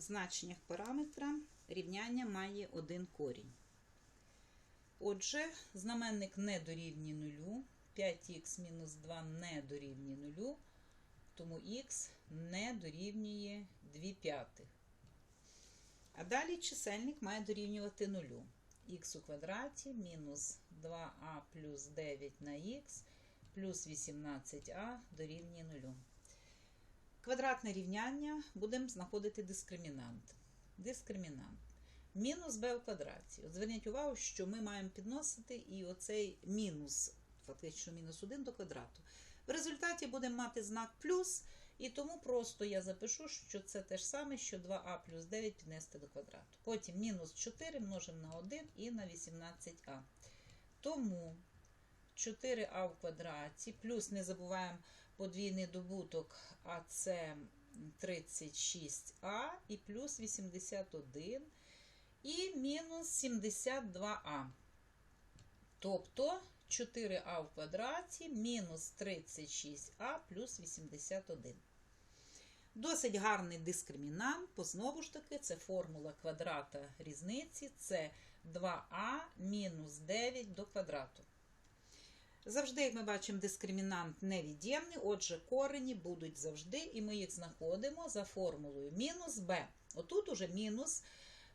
значеннях параметра рівняння має один корінь. Отже, знаменник не дорівнює нулю, 5х мінус 2 не дорівнює нулю, тому х не дорівнює 2 п'ятих. А далі чисельник має дорівнювати нулю. х у квадраті мінус 2а плюс 9 на х плюс 18а дорівнює нулю. Квадратне рівняння будемо знаходити дискримінант. Дискримінант. Мінус b у квадраті. От зверніть увагу, що ми маємо підносити і оцей мінус, фактично мінус 1 до квадрату. В результаті будемо мати знак плюс, і тому просто я запишу, що це те ж саме, що 2а плюс 9 піднести до квадрату. Потім мінус 4 множимо на 1 і на 18а. Тому 4а в квадраті, плюс не забуваємо подвійний добуток, а це 36а і плюс 81 і мінус 72а. Тобто 4а в квадраті мінус 36а плюс 81. Досить гарний дискримінант, бо знову ж таки, це формула квадрата різниці, це 2а мінус 9 до квадрату. Завжди, як ми бачимо, дискримінант невід'ємний, отже, корені будуть завжди, і ми їх знаходимо за формулою мінус b. Отут уже мінус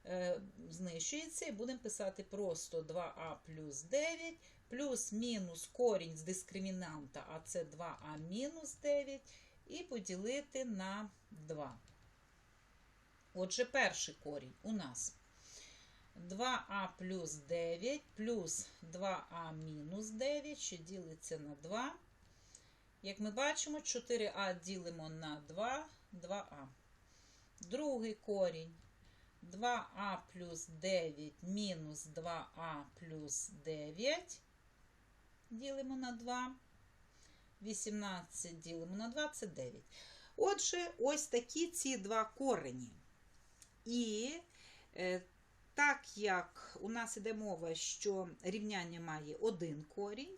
е, знищується, і будемо писати просто 2а плюс 9, плюс мінус корінь з дискримінанта, а це 2а мінус 9, і поділити на 2. Отже, перший корінь у нас 2а плюс 9 плюс 2а мінус 9, що ділиться на 2. Як ми бачимо, 4а ділимо на 2, 2а. Другий корінь 2а плюс 9 мінус 2а плюс 9. Ділимо на 2. 18 ділимо на 2 це 9. Отже, ось такі ці два корені. І е, так як у нас іде мова, що рівняння має один корінь,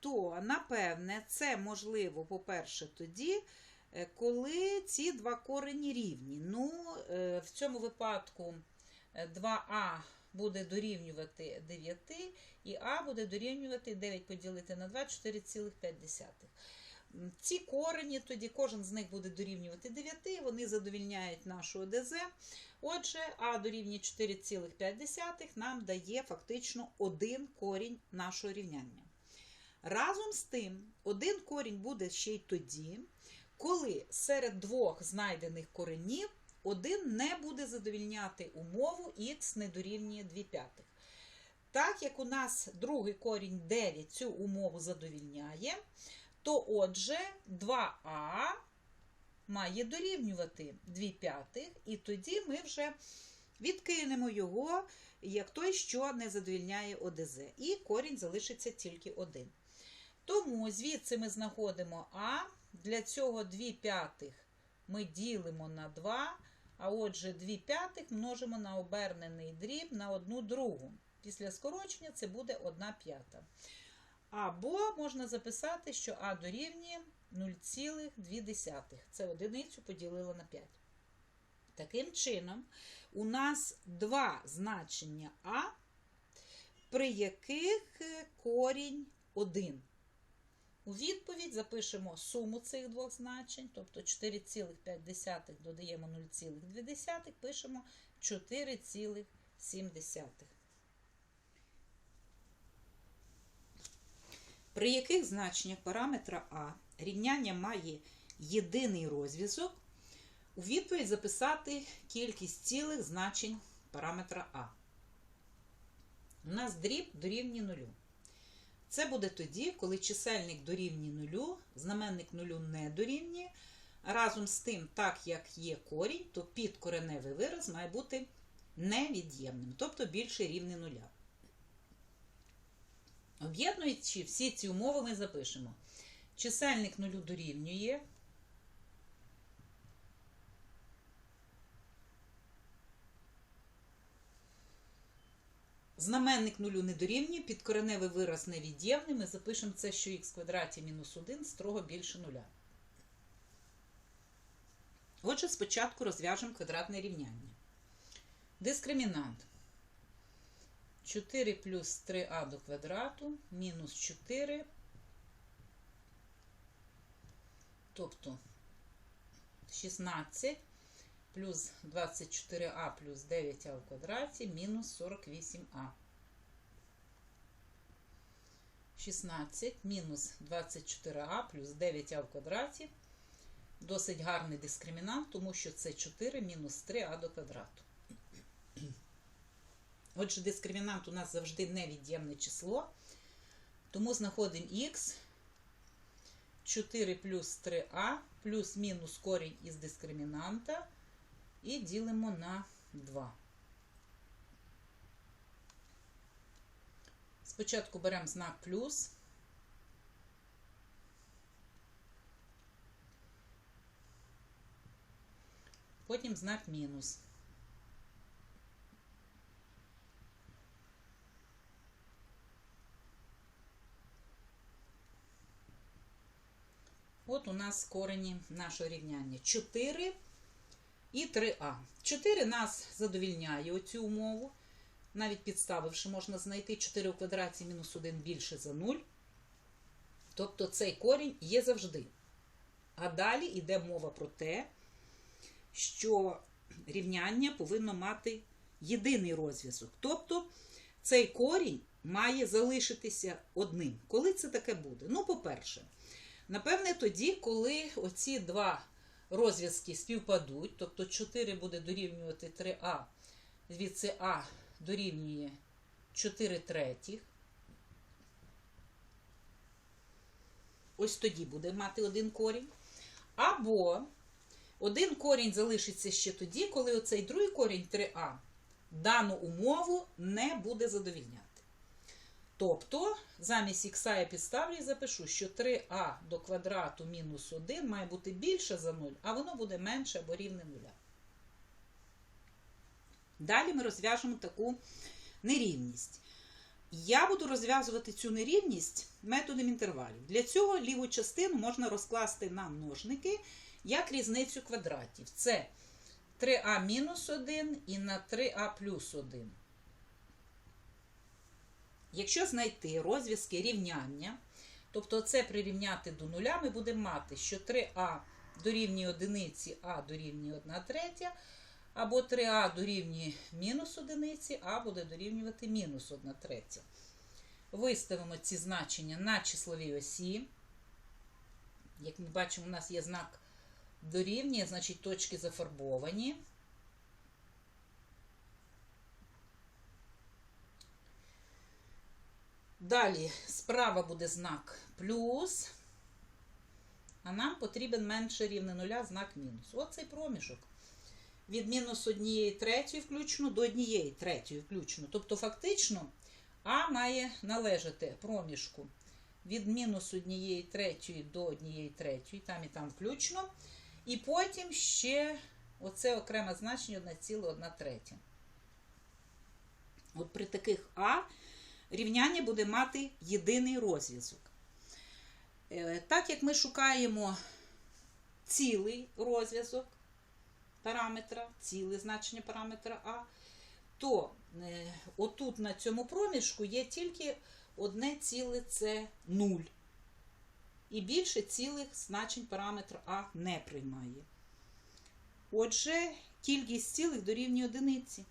то, напевне, це можливо, по-перше, тоді, е, коли ці два корені рівні. Ну, е, в цьому випадку 2а буде дорівнювати 9, і а буде дорівнювати 9 поділити на 2 4,5. Ці корені, тоді кожен з них буде дорівнювати 9, вони задовільняють нашу ОДЗ. Отже, А дорівнює 4,5 нам дає фактично один корінь нашого рівняння. Разом з тим, один корінь буде ще й тоді, коли серед двох знайдених коренів один не буде задовільняти умову х не дорівнює 2 п'ятих. Так як у нас другий корінь 9 цю умову задовільняє, то отже 2а має дорівнювати 2 п'ятих, і тоді ми вже відкинемо його, як той, що не задовільняє ОДЗ. І корінь залишиться тільки один. Тому звідси ми знаходимо А. Для цього 2 п'ятих ми ділимо на 2, а отже, 2 п'ятих множимо на обернений дріб на 1 другу. Після скорочення це буде 1 п'ята. Або можна записати, що А дорівнює 0,2. Це одиницю поділила на 5. Таким чином, у нас два значення А, при яких корінь 1. У відповідь запишемо суму цих двох значень, тобто 4,5 додаємо 0,2, пишемо 4,7. При яких значеннях параметра А рівняння має єдиний розв'язок, у відповідь записати кількість цілих значень параметра А. У нас дріб дорівнює нулю. Це буде тоді, коли чисельник дорівнює нулю, знаменник нулю не дорівнює. Разом з тим, так як є корінь, то підкореневий вираз має бути невід'ємним, тобто більше рівне нуля. Об'єднуючи всі ці умови, ми запишемо. Чисельник нулю дорівнює. Знаменник нулю не дорівнює, підкореневий вираз невід'ємний. Ми запишемо це, що х квадраті мінус 1 строго більше нуля. Отже, спочатку розв'яжемо квадратне рівняння. Дискримінант 4 плюс 3а до квадрату мінус 4, тобто 16 плюс 24а плюс 9а в квадраті мінус 48а. 16 мінус 24а плюс 9а в квадраті. Досить гарний дискримінант, тому що це 4 мінус 3а до квадрату. Отже, дискримінант у нас завжди невід'ємне число. Тому знаходимо х 4 плюс 3а плюс мінус корінь із дискримінанта і ділимо на 2. Спочатку беремо знак плюс. Потім знак мінус. От у нас корені нашого рівняння 4 і 3а. 4 нас задовільняє оцю умову. Навіть підставивши, можна знайти 4 у квадраті мінус 1 більше за 0. Тобто цей корінь є завжди. А далі йде мова про те, що рівняння повинно мати єдиний розв'язок. Тобто цей корінь має залишитися одним. Коли це таке буде? Ну, по-перше, напевне, тоді, коли оці два розв'язки співпадуть, тобто 4 буде дорівнювати 3а, звідси А дорівнює 4 третіх. Ось тоді буде мати один корінь. Або один корінь залишиться ще тоді, коли оцей другий корінь 3а дану умову не буде задовільняти. Тобто, замість х я підставлю і запишу, що 3а до квадрату мінус 1 має бути більше за 0, а воно буде менше або рівне 0. Далі ми розв'яжемо таку нерівність. Я буду розв'язувати цю нерівність методом інтервалів. Для цього ліву частину можна розкласти на множники як різницю квадратів. Це 3а мінус 1 і на 3а плюс 1. Якщо знайти розв'язки рівняння, тобто це прирівняти до нуля, ми будемо мати, що 3а дорівнює одиниці, а дорівнює 1 третя, або 3а дорівнює мінус одиниці, а буде дорівнювати мінус 1 третя. Виставимо ці значення на числовій осі. Як ми бачимо, у нас є знак дорівнює, значить точки зафарбовані. Далі справа буде знак плюс, а нам потрібен менше рівне нуля знак мінус. Оцей проміжок. Від мінус однієї третьої включно до однієї третьої включно. Тобто, фактично, А має належати проміжку від мінус однієї третьої до однієї третьої, там і там включно. І потім ще оце окреме значення 1,1 третя. От при таких А рівняння буде мати єдиний розв'язок. Е, Так як ми шукаємо цілий розв'язок параметра, ціле значення параметра А, то е, отут на цьому проміжку є тільки одне ціле це 0. І більше цілих значень параметра А не приймає. Отже, кількість цілих дорівнює одиниці.